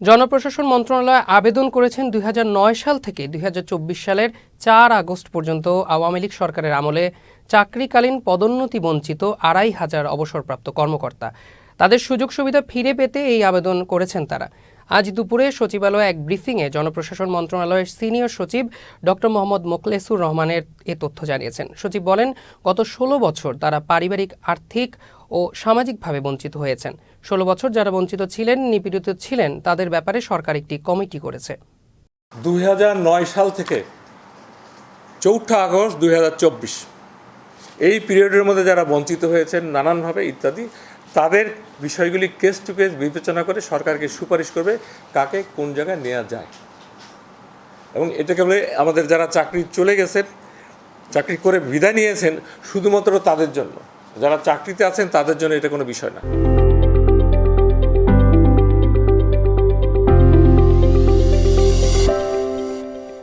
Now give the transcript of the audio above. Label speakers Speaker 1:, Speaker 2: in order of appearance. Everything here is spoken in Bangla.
Speaker 1: জনপ্রশাসন মন্ত্রণালয় আবেদন করেছেন দুই হাজার নয় সাল থেকে দুই হাজার চব্বিশ সালের চার আগস্ট পর্যন্ত আওয়ামী লীগ সরকারের আমলে চাকরিকালীন পদোন্নতি বঞ্চিত আড়াই হাজার অবসরপ্রাপ্ত কর্মকর্তা। তাদের সুযোগ সুবিধা ফিরে পেতে এই আবেদন করেছেন তারা। আজ দুপুরে সচিবালয়ে এক ব্রিফিংয়ে জনপ্রশাসন মন্ত্রণালয়ের সিনিয়র সচিব ডক্টর মোহাম্মদ মোকলেসুর রহমানের এ তথ্য জানিয়েছেন। সচিব বলেন, গত ষোলো বছর তারা পারিবারিক, আর্থিক ও সামাজিকভাবে বঞ্চিত হয়েছেন। ষোলো বছর যারা বঞ্চিত ছিলেন, নিপীড়িত ছিলেন, তাদের ব্যাপারে সরকার একটি কমিটি করেছে।
Speaker 2: দুই হাজার নয় সাল থেকে চৌঠা আগস্ট দুই হাজার চব্বিশ, এই পিরিয়ডের মধ্যে যারা বঞ্চিত হয়েছেন নানানভাবে ইত্যাদি, তাদের বিষয়গুলি কেস টু কেস বিবেচনা করে সরকারকে সুপারিশ করবে কাকে কোন জায়গায় নেওয়া যায়। এবং এটাকে বলে আমাদের যারা চাকরি চলে গেছেন, চাকরি করে বিদায় নিয়েছেন, শুধুমাত্র তাদের জন্য। যারা চাকরিতে আছেন তাদের জন্য এটা কোনো বিষয় না।